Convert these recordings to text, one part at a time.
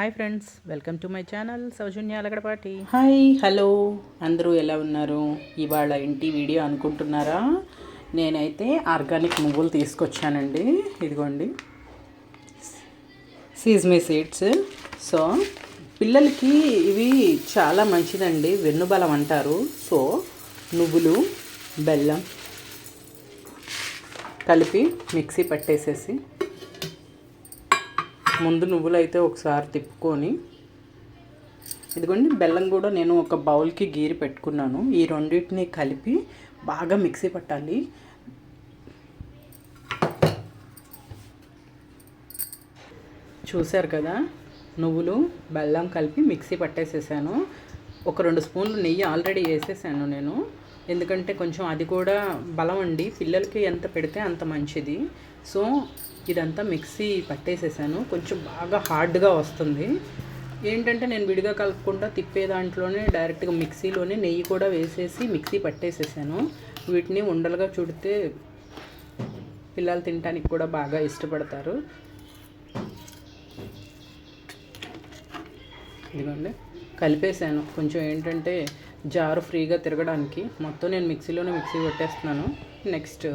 Hi friends welcome to my channel Soujanya Alagadapati. Hi hello. అందరూ ఎలా ఉన్నారు? ఇవాళ ఇంటి వీడియో అనుకుంటున్నారా? నేనైతే ఆర్గానిక్ నువ్వులు తీసుకొచ్చానండి. ఇదిగోండి. సీజ్మీ సీడ్స్ సో పిల్లలకి ఇవి చాలా మంచిదండి. వెన్నుబలం అంటారు. సో నువ్వులు బెల్లం కలిపి మిక్సీ పట్టేసేసి ముందు నువ్వులు అయితే ఒకసారి తిప్పుకొని ఇదిగోండి బెల్లం కూడా నేను ఒక బౌల్కి గీరి పెట్టుకున్నాను. ఈ రెండింటిని కలిపి బాగా మిక్సీ పట్టాలి. చూశారు కదా నువ్వులు బెల్లం కలిపి మిక్సీ పట్టేసేసాను. ఒక రెండు స్పూన్లు నెయ్యి ఆల్రెడీ వేసేసాను నేను. ఎందుకంటే కొంచెం అది కూడా బలం అండి. పిల్లలకి ఎంత పెడితే అంత మంచిది. సో ఇదంతా మిక్సీ పట్టేసేసాను. కొంచెం బాగా హార్డ్గా వస్తుంది. ఏంటంటే నేను విడిగా కలపకుండా తిప్పే దాంట్లోనే డైరెక్ట్గా మిక్సీలోనే నెయ్యి కూడా వేసేసి మిక్సీ పట్టేసేసాను. వీటిని ఉండలుగా చుడితే పిల్లలు తినడానికి కూడా బాగా ఇష్టపడతారు. ఇదిగోండి. కలిపేసాను. కొంచెం ఏంటంటే జారు ఫ్రీగా తిరగడానికి. మొత్తం నేను మిక్సీలోనే మిక్సీ కొట్టేస్తున్నాను. నెక్స్ట్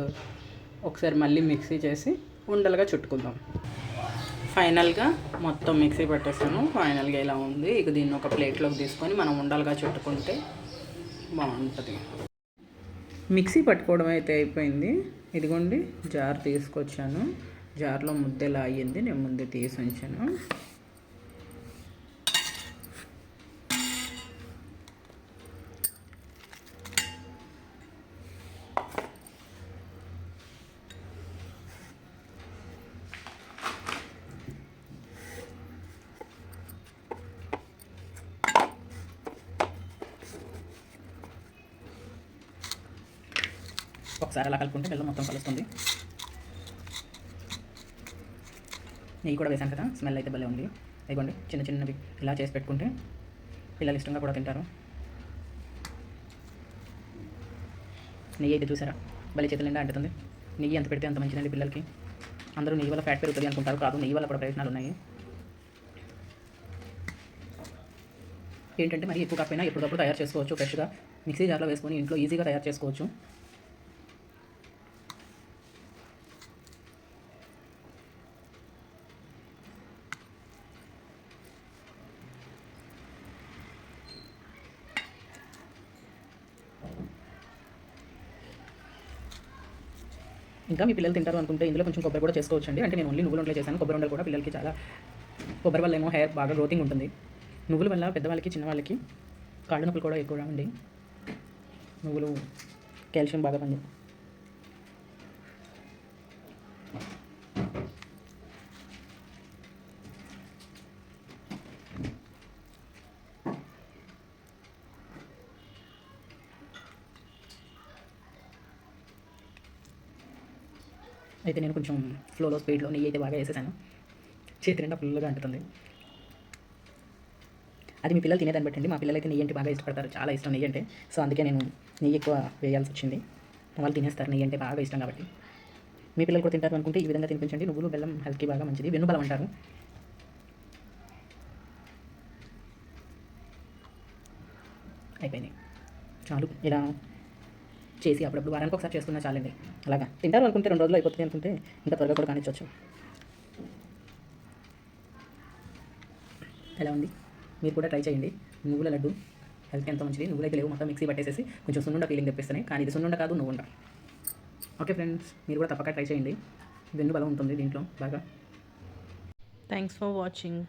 ఒకసారి మళ్ళీ మిక్సీ చేసి ఉండలుగా చుట్టుకుందాం. ఫైనల్గా మొత్తం మిక్సీ పట్టేస్తాను ఫైనల్గా ఇలా ఉంది. ఇక దీన్ని ఒక ప్లేట్లోకి తీసుకొని మనం ఉండలుగా చుట్టుకుంటే బాగుంటుంది. మిక్సీ పట్టుకోవడం అయితే అయిపోయింది. ఇదిగోండి జార్ తీసుకొచ్చాను. జార్లో ముద్దెలా అయ్యింది నేను ముందే తీసి ఉంచాను. ఒకసారి అలా కలుపుకుంటే బెల్లం మొత్తం కలుస్తుంది. నెయ్యి కూడా వేసాను కదా స్మెల్ అయితే భలే ఉంది. ఇదిగోండి చిన్న చిన్నవి ఇలా చేసి పెట్టుకుంటే పిల్లలు ఇష్టంగా కూడా తింటారు. నెయ్యి అయితే చూసారా? భలే చేతులు నిండా అంటుతుంది. నెయ్యి ఎంత పెడితే అంత మంచిదండి పిల్లలకి. అందరూ నెయ్యి వల్ల ఫ్యాట్ పెరుగుతుంది అనుకుంటారు కాదు నెయ్యి వల్ల కూడా ప్రయోజనాలు ఉన్నాయి. ఏంటంటే మరి ఎక్కువ కాకపోయినా ఎప్పటికప్పుడు తయారు చేసుకోవచ్చు ఫ్రెష్గా మిక్సీ జార్లో వేసుకొని ఇంట్లో ఈజీగా తయారు చేసుకోవచ్చు. ఇంకా మీ పిల్లలు తింటారు అనుకుంటే ఇందులో కొంచెం కొబ్బరి కూడా చేసుకోవచ్చు అండి అంటే నేను ఓన్లీ నువ్వులు ఉండలే చేశాను. కొబ్బరి ఉండలు కూడా పిల్లలకి చాలా కొబ్బరి వల్ల ఏమో హెయిర్ బాగా గ్రోతింగ్ ఉంటుంది. నువ్వుల వల్ల పెద్దవాళ్ళకి చిన్నవాళ్ళకి కాళ్ళు నొప్పులు కూడా ఎక్కువగా ఉండి నువ్వులు కాల్షియం బాగా పండి అయితే నేను కొంచెం ఫ్లోలో స్పీడ్లో నెయ్యి అయితే బాగా వేసేసాను. చేతి నిండా ఫుల్గా అంటుతుంది. అది మీ పిల్లలు తినేదాన్ని బట్టండి మా పిల్లలు అయితే నెయ్యి అంటే బాగా ఇష్టపడతారు. చాలా ఇష్టం నెయ్యి అంటే. సో అందుకే నేను నెయ్యి ఎక్కువ వేయాల్సి వచ్చింది. వాళ్ళు తినేస్తారు. నెయ్యి అంటే బాగా ఇష్టం కాబట్టి. మీ పిల్లలు కూడా తింటారు అనుకుంటే ఈ విధంగా తినిపించండి. నువ్వులు బెల్లం హెల్త్కి బాగా మంచిది. వెన్నుబలం అంటారు. అయిపోయింది. చాలు. ఇలా చేసి అప్పుడప్పుడు వారానికి ఒకసారి చేసుకున్నా చాలండి. అలాగా. తింటారు అనుకుంటే రెండు రోజులు అయిపోతుంది అనుకుంటే ఇంకా త్వరగా కూడా కానిచ్చవచ్చు ఎలా ఉంది? మీరు కూడా ట్రై చేయండి. నువ్వుల లడ్డు హెల్త్ ఎంత మంచిది? నువ్వులైతే లేవు మొత్తం మిక్సీ పట్టేసేసి కొంచెం సున్నుండ ఫీలింగ్ తెప్పిస్తున్నాయి కానీ ఇది సున్నుండ కాదు నువ్వుండ. ఓకే ఫ్రెండ్స్ మీరు కూడా తప్పక ట్రై చేయండి. వెన్ను బలం ఉంటుంది దీంట్లో బాగా. Thanks for watching